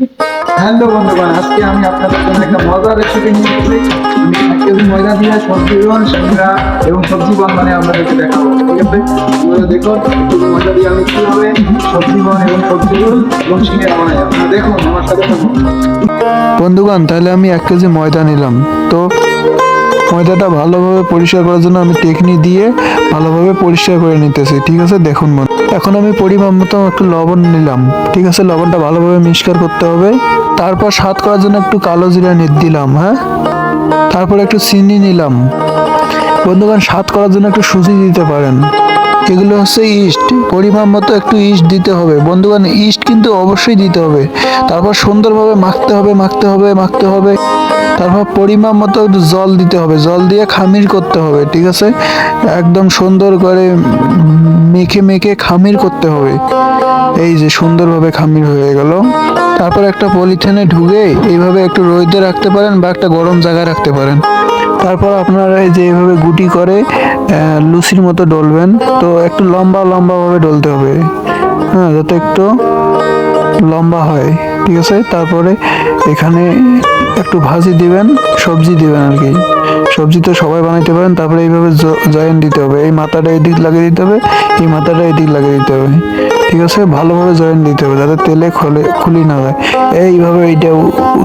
Hello বন্ধুগণ, আজকে আমি আপনাদের জন্য একটা মজার রেসিপি নিয়ে এসেছি। আমি এক ময়দা দিয়ে সবজি রোল সিঙ্গা এবং সবজি বন মানে আপনাদেরকে দেখাবো, ঠিক আছে? আপনারা দেখুন ময়দা দিয়ে আমি কীভাবে সবজি বন এবং সবজি রোল এবং সিঙ্গা বানাই। আপনারা দেখুন, আমার সাথে বন্ধুগণ, তাহলে আমি এক কেজি ময়দা নিলাম। তো ময়দাটা ভালোভাবে পরিষ্কার করার জন্য আমি টেকনি দিয়ে ভালোভাবে পরিষ্কার করে নিতেছি, ঠিক আছে? দেখুন বন্ধু। এখন আমি পরিমাণ মতো একটু লবণ নিলাম, ঠিক আছে? লবণটা ভালোভাবে মিক্সকার করতে হবে। তারপর স্বাদ করার জন্য একটু কালো জিরা দিলাম হ্যাঁ? তারপর একটু চিনি নিলাম। বন্ধুগণ, স্বাদ করার জন্য একটু সুজি দিতে পারেন। এগুলো হচ্ছে ইস্ট। পরিমাণ মতো একটু ইস্ট দিতে হবে। বন্ধুগণ, ইস্ট কিন্তু অবশ্যই দিতে হবে। তারপর সুন্দরভাবে মাখতে হবে মাখতে হবে মাখতে হবে। তারপর পরিমাণ মতো জল দিতে হবে। জল দিয়ে খামির করতে হবে, ঠিক আছে? একদম সুন্দর করে মেখে মেখে খামির করতে হবে। এই যে সুন্দরভাবে খামির হয়ে গেল। তারপর একটা পলিথিনে ঢুকে এইভাবে একটু রোদে রাখতে পারেন বা একটা গরম জায়গায় রাখতে পারেন। তারপর আপনারা এই যে এইভাবে গুটি করে লুচির মতো ডলবেন। তো একটু লম্বা লম্বাভাবে ডলতে হবে। হ্যাঁ যাতে একটু লম্বা হয়। ঠিক আছে? তারপরে এখানে একটু ভাজি দিবেন, সবজি দিবেন আর কি। সবজি তো সবাই বানাইতে পারেন, তারপরে এইভাবে জয়েন দিতে হবে। এই মাথাটা এদিক লাগিয়ে দিতে হবে, এই মাথাটা এদিক লাগিয়ে দিতে হবে। ঠিক আছে? ভালোভাবে জয়েন দিতে হবে, যাতে তেলে খোলে, খুলি না যায়। এইভাবে এইটা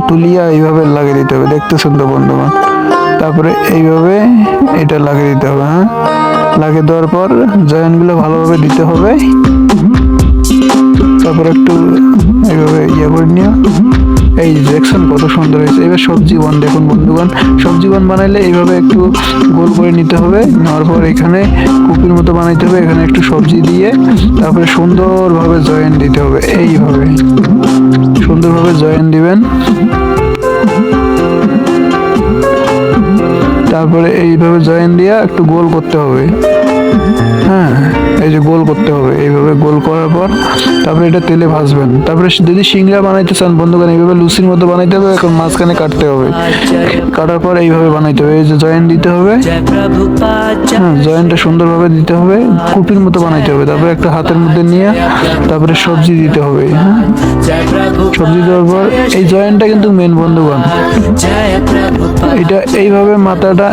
তুলিয়া এইভাবে লাগিয়ে দিতে হবে। দেখতেছেন তো বন্ধুগণ? তারপরে এইভাবে এটা লাগিয়ে দিতে হবে হ্যাঁ? লাগিয়ে দেওয়ার পর জয়েনগুলো ভালোভাবে দিতে হবে। তারপর একটু এইভাবে ইয়ে করে নিও। এই দেখছেন কত সুন্দর হয়েছে। এবার সবজি বন দেখুন বন্ধুগণ। সবজি বন বানাইলে এইভাবে একটু গোল করে নিতে হবে। নেওয়ার পর এখানে কুপির মতো বানাইতে হবে। এখানে একটু সবজি দিয়ে তারপরে সুন্দরভাবে জয়েন দিতে হবে। এইভাবে সুন্দরভাবে জয়েন দিবেন। তারপরে এইভাবে জয়েন দিয়ে একটু গোল করতে হবে। এই যে গোল করতে হবে এইভাবে গোল করার পর তারপরে এটা তেলে ভাজবেন। তারপরে যদি শিঙড়া বানাইতে চান বন্ধুগণ এইভাবে লুচির মতো বানাইতে হবে এখন মাঝখানে কাটতে হবে। কাটার পর এইভাবে বানাইতে হবে এই যে জয়েন্ট দিতে হবে। হ্যাঁ জয়েন্টটা সুন্দরভাবে দিতে হবে কুপির মতো বানাইতে হবে। তারপরে একটা হাতের মধ্যে নিয়ে তারপরে সবজি দিতে হবে হ্যাঁ। সবজি দেওয়ার পর এই জয়েন্টটা কিন্তু মেন বন্ধুগণ। এটা এইভাবে মাথাটা,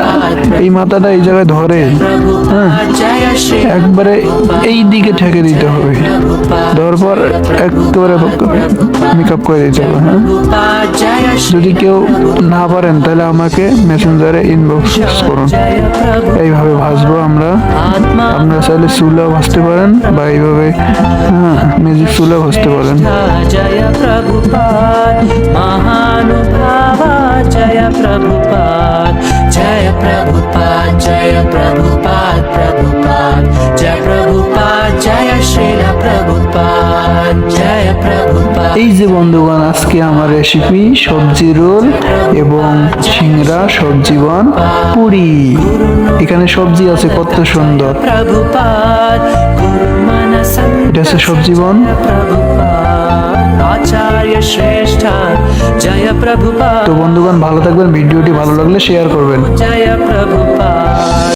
এই মাথাটা এই জায়গায় ধরে হ্যাঁ একবারে এই দিকে ঠেকে দিতে হবে। ধর পর একবারে মেক আপ করে দিতে হবে হ্যাঁ। যদি কেউ না পারেন, তাহলে আমাকে মেসেঞ্জারে ইনবক্স করুন। এইভাবে ভাসবো আমরা। আপনারা চাইলে চুলা ভাসতে পারেন বা এইভাবে হ্যাঁ মিউজিক চুলা ভাসতে পারেন। प्रभुपाद Mahanubhava जय प्रभुपाद जय प्रभुपाद जय प्रभुपाद प्रभुपाद जय प्रभुपाद जय श्री प्रभुपाद जय प्रभुपाद এই যে বন্ধুগণ আজকে আমার রেসিপি সবজি রোল এবং সিংড়া সবজি বন পুরি এখানে সবজি আছে কত সুন্দর প্রভুপাদ এটা হচ্ছে সবজীবন। তো বন্ধুগণ ভালো থাকবেন ভিডিওটি ভালো লাগলে শেয়ার করবেন।